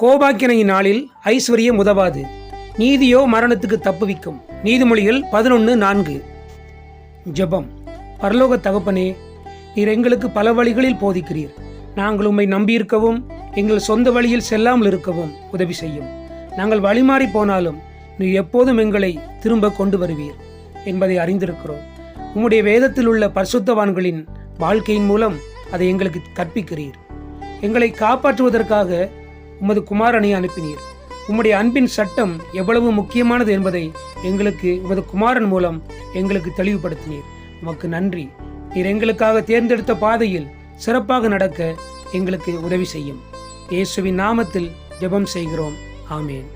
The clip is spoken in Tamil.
கோபாக்கினை நாளில் ஐஸ்வர்யம் உதவாது நீதியோ மரணத்துக்கு தப்புவிக்கும் நீதிமொழிகள் பதினொன்று நான்கு. ஜெபம். பரலோக தகப்பனே நீர் எங்களுக்கு பல வழிகளில் போதிக்கிறீர். நாங்கள் உம்மை நம்பியிருக்கவும் எங்கள் சொந்த வழியில் செல்லாமல் இருக்கவும் உதவி செய்யும். நாங்கள் வழிமாறி போனாலும் நீ எப்போதும் எங்களை திரும்ப கொண்டு வருவீர் என்பதை அறிந்திருக்கிறோம். உம்முடைய வேதத்தில் உள்ள பரிசுத்தவான்களின் வாழ்க்கையின் மூலம் அதை எங்களுக்கு கற்பிக்கிறீர். எங்களை காப்பாற்றுவதற்காக உமது குமாரனை அனுப்பினீர். உம்முடைய அன்பின் சட்டம் எவ்வளவு முக்கியமானது என்பதை எங்களுக்கு உமது குமாரன் மூலம் எங்களுக்கு தெளிவுபடுத்தினீர். உமக்கு நன்றி. நீர் எங்களுக்காக தேர்ந்தெடுத்த பாதையில் சிறப்பாக நடக்க எங்களுக்கு உதவி செய்யும். இயேசுவின் நாமத்தில் ஜெபம் செய்கிறோம். ஆமேன்.